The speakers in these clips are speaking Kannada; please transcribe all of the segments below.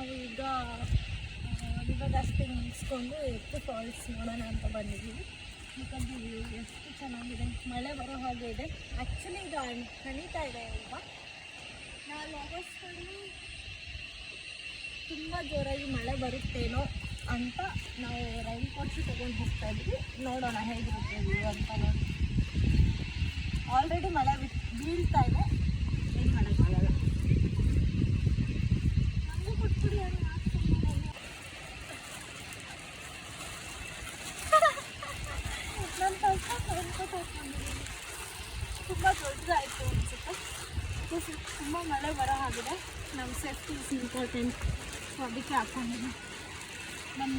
ನಾವು ಈಗ ಅಷ್ಟೇ ಮುಗಿಸ್ಕೊಂಡು ಎತ್ತು ಫಾಲ್ಸ್ ನೋಡೋಣ ಅಂತ ಬಂದಿದ್ದೀವಿ ಯಾಕಂದರೆ ಎಷ್ಟು ಚೆನ್ನಾಗಿದೆ, ಮಳೆ ಬರೋ ಹಾಗೆ ಇದೆ. ಆ್ಯಕ್ಚುಲಿ ಇದು ಹನಿತಾ ಇದೆ ಈಗ ನಾವು ಆಗಸ್ಟಲ್ಲಿ ತುಂಬ ಜೋರಾಗಿ ಮಳೆ ಬರುತ್ತೇನೋ ಅಂತ ನಾವು ರೈನ್ ಕೋಟ್ಸ್ ತೊಗೊಂಡು ಹೋಗ್ತಾ ಇದ್ವಿ. ನೋಡೋಣ ಹೇಗಿರುತ್ತೆ ಅಂತ. ಆಲ್ರೆಡಿ ಮಳೆ ಬೀಳ್ತಾ ಇದೆ. ತುಂಬ ದೊಡ್ಡದಾಯಿತು ಅನಿಸುತ್ತೆ. ತುಂಬ ಮಳೆ ಬರೋ ಆಗಿದೆ ನಮ್ಮ ಸೇಫ್ಟಿ ಇಸ್ ಇಂಪಾರ್ಟೆಂಟ್ ಸೊ ಅದಕ್ಕೆ ಹಾಕ್ಕೊಂಡಿದ್ದೀನಿ ನಮ್ಮ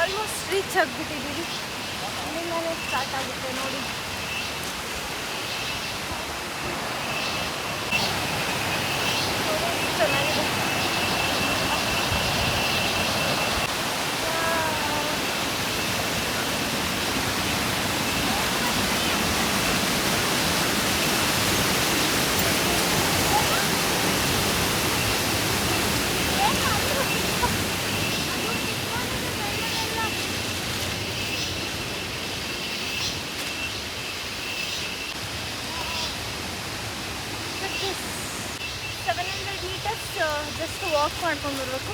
ಆಲ್ಮೋಸ್ಟ್ ರೀಚ್ ಆಗಿಬಿಟ್ಟಿದ್ದೀವಿ. ಅಲ್ಲಿಂದಲೇ ಸ್ಟಾರ್ಟ್ ಆಗುತ್ತೆ ನೋಡಿ, ಎಷ್ಟು ಚೆನ್ನಾಗಿದೆ seven hundred meters just walk ಮಾಡ್ಕೊಂಡು ಬರಬೇಕು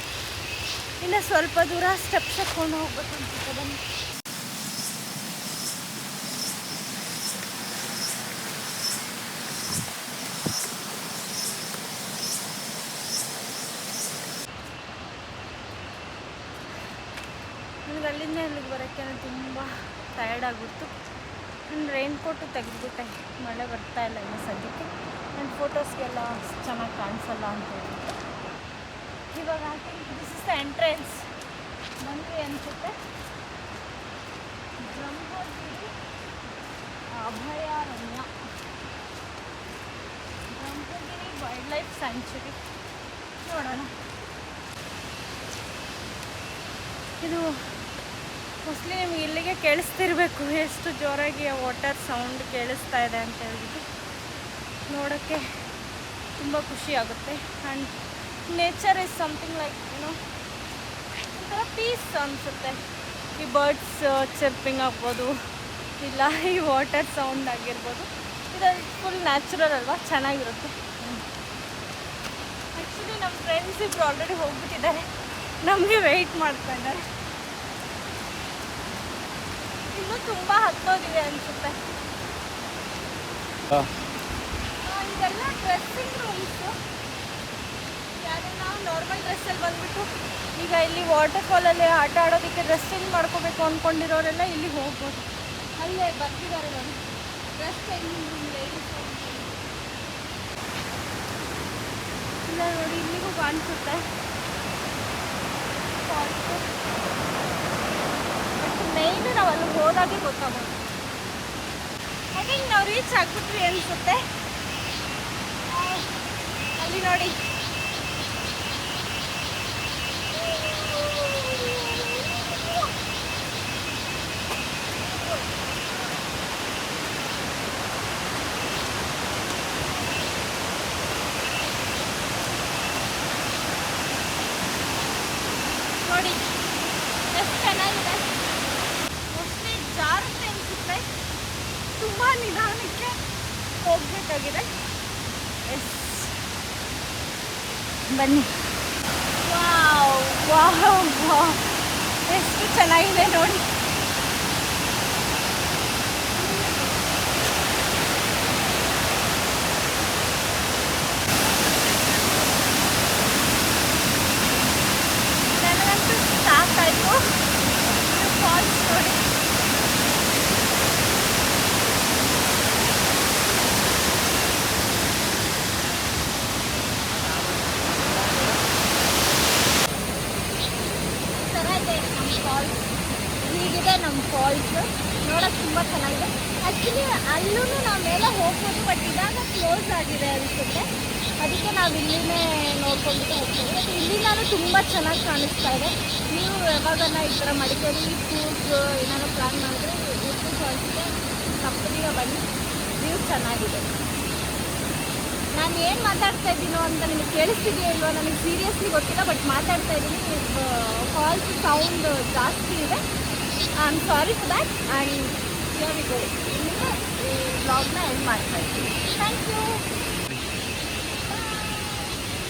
ಇನ್ನು ಸ್ವಲ್ಪ ದೂರ ಸ್ಟೆಪ್ಸ್ ಹಾಕ್ಕೊಂಡು ಹೋಗ್ಬೇಕು ಅನ್ಸುತ್ತೆ ಬನ್ನಿ. ನನಗೆ ಅಲ್ಲಿಂದ ಇಲ್ಲಿಗೆ ಬರೋಕ್ಕೆ ತುಂಬ ಟಯರ್ಡ್ ಆಗಿಬಿಡ್ತು. ನಾನು ರೈನ್ ಕೋಟು ತೆಗೆದ್ಬಿಟ್ಟೆ. ಮಳೆ ಬರ್ತಾ ಇಲ್ಲ ಇನ್ನು ಸದ್ಯಕ್ಕೆ. ನನ್ನ ಫೋಟೋಸ್ಗೆಲ್ಲ ಚೆನ್ನಾಗಿ ಕಾಣಿಸಲ್ಲ ಅಂತ ಹೇಳ್ಬಿಟ್ಟು. ಇವಾಗ ದಿಸ್ ಇಸ್ ದ ಎಂಟ್ರೆನ್ಸ್ ಬಂದ್ವಿ ಅನಿಸುತ್ತೆ. ಬ್ರಹ್ಮಗಿರಿ ಅಭಯಾರಣ್ಯ. ಬ್ರಹ್ಮಗಿರಿ ವೈಲ್ಡ್ ಲೈಫ್ ಸ್ಯಾಂಚುರಿ ನೋಡೋಣ. ಇದು ಮೋಸ್ಟ್ಲಿ ನಿಮ್ಗೆ ಇಲ್ಲಿಗೆ ಕೇಳಿಸ್ತಿರ್ಬೇಕು ಎಷ್ಟು ಜೋರಾಗಿ ವಾಟರ್ ಸೌಂಡ್ ಕೇಳಿಸ್ತಾ ಇದೆ ಅಂತ ಹೇಳ್ಬಿಟ್ಟು. ನೋಡೋಕ್ಕೆ ತುಂಬ ಖುಷಿ ಆಗುತ್ತೆ. And nature is something like ಏನು ಒಂಥರ ಪೀಸ್ ಅನಿಸುತ್ತೆ. ಈ ಬರ್ಡ್ಸ್ ಚರ್ಪಿಂಗ್ ಆಗ್ಬೋದು ಇಲ್ಲ ಈ ವಾಟರ್ ಸೌಂಡ್ ಆಗಿರ್ಬೋದು. ಇದು ಫುಲ್ ನ್ಯಾಚುರಲ್ ಅಲ್ವಾ? ಚೆನ್ನಾಗಿರುತ್ತೆ. ಆ್ಯಕ್ಚುಲಿ ನಮ್ಮ ಫ್ರೆಂಡ್ಸ್ ಇಬ್ಬರು ಆಲ್ರೆಡಿ ಹೋಗ್ಬಿಟ್ಟಿದ್ದಾರೆ. ನಮಗೆ ವೆಯ್ಟ್ ಮಾಡ್ತಾ ಇದ್ದಾರೆ. ಇನ್ನೂ ತುಂಬ ಹತ್ತೋದಿದೆ ಅನಿಸುತ್ತೆ. ಇದೆಲ್ಲ ಡ್ರೆಸ್ಸಿಂಗ್ ರೂಮ್ಸು ನಾರ್ಮಲ್ ಡ್ರೆಸ್ಸಲ್ಲಿ ಬಂದುಬಿಟ್ಟು ಈಗ ಇಲ್ಲಿ ವಾಟರ್ ಫಾಲಲ್ಲಿ ಆಟ ಆಡೋದಕ್ಕೆ ಡ್ರೆಸ್ ಚೇಂಜ್ ಮಾಡ್ಕೋಬೇಕು ಅಂದ್ಕೊಂಡಿರೋರೆಲ್ಲ ಇಲ್ಲಿ ಹೋಗ್ಬೋದು. ಅಲ್ಲೇ ಬರ್ತಿದ್ದಾರೆ ನಾನು ಡ್ರೆಸ್ ಚೇಂಜಿಂಗ್ ಇಲ್ಲ ನೋಡಿ, ಇಲ್ಲಿಗೂ ಕಾಣಿಸುತ್ತೆ. ಬಟ್ ಮೇಯ್ನು ನಾವು ಅಲ್ಲಿ ಹೋದಾಗೆ ಗೊತ್ತಾಗೋದು ಥಿಂಕ್ ನಾವು ರೀಚ್ ಆಗ್ಬಿಟ್ವಿ ಅನಿಸುತ್ತೆ. ಅಲ್ಲಿ ನೋಡಿ ಎಷ್ಟು ಚೆನ್ನಾಗಿದೆ ಮೋಸ್ಟ್ಲಿ ಜಾರುತ್ತೆ ಅನಿಸುತ್ತೆ ತುಂಬ ನಿಧಾನಕ್ಕೆ ಹೋಗ್ಬೇಕಾಗಿದೆ. ಎಸ್ ಬನ್ನಿ. Wow wow wow. ಎಷ್ಟು ಚೆನ್ನಾಗಿದೆ ನೋಡಿ ನನಗಂತೂ ಸಾಕಾಯ್ತು ಫಾಲ್ಸ್ ನೋಡಿ ಈ ಥರ ಇದೆ ನಮ್ಮ ಫಾಲ್ಸ್ ಹೀಗಿದೆ ನಮ್ಮ ಫಾಲ್ಸ್ ನೋಡೋಕೆ ತುಂಬ ಚೆನ್ನಾಗಿದೆ. ಆ್ಯಕ್ಚುಲಿ ಅಲ್ಲೂ ನಾವು ಮೇಲೆ ಹೋಗ್ಬೋದು ಬಟ್ ಇವಾಗ ಕ್ಲೋಸ್ ಆಗಿದೆ ಅನಿಸುತ್ತೆ. ಅದಕ್ಕೆ ನಾವು ಇಲ್ಲಿನೇ ನೋಡ್ಕೊಂಡು ಹೋಗ್ತೀವಿ. ಇಲ್ಲಿಂದಾನು ತುಂಬ ಚೆನ್ನಾಗಿ ಕಾಣಿಸ್ತಾ ಇದೆ. ನೀವು ಯಾವಾಗನ ಈ ಥರ ಮಡಿಕೇರಿ, ಕೂರ್ಗ್ ಏನಾದ್ರು ಪ್ಲ್ಯಾನ್ ಮಾಡಿದ್ರೆ ಫಾಲ್ಸ್ ಫಾಲ್ಸ್ಗೆ ಕಂಪ್ನಿಗೆ ಬನ್ನಿ. ವ್ಯೂ ಚೆನ್ನಾಗಿದೆ. ನಾನು ಏನು ಮಾತಾಡ್ತಾ ಇದ್ದೀನೋ ಅಂತ ನಿಮಗೆ ಕೇಳಿಸ್ತಿದೆಯೋ ಇಲ್ವೋ? ನನಗೆ ಸೀರಿಯಸ್ಲಿ ಗೊತ್ತಿಲ್ಲ ಬಟ್ ಮಾತಾಡ್ತಾ ಇದ್ದೀನಿ. ಫಾಲ್ಸ್ ಸೌಂಡ್ ಜಾಸ್ತಿ ಇದೆ. I am sorry for that and ಇಲ್ಲಿಗೆ ಈ ಬ್ಲಾಗ್ನ ಎಂಡ್ ಮಾಡ್ತಾ ಇದ್ದೀನಿ. Thank you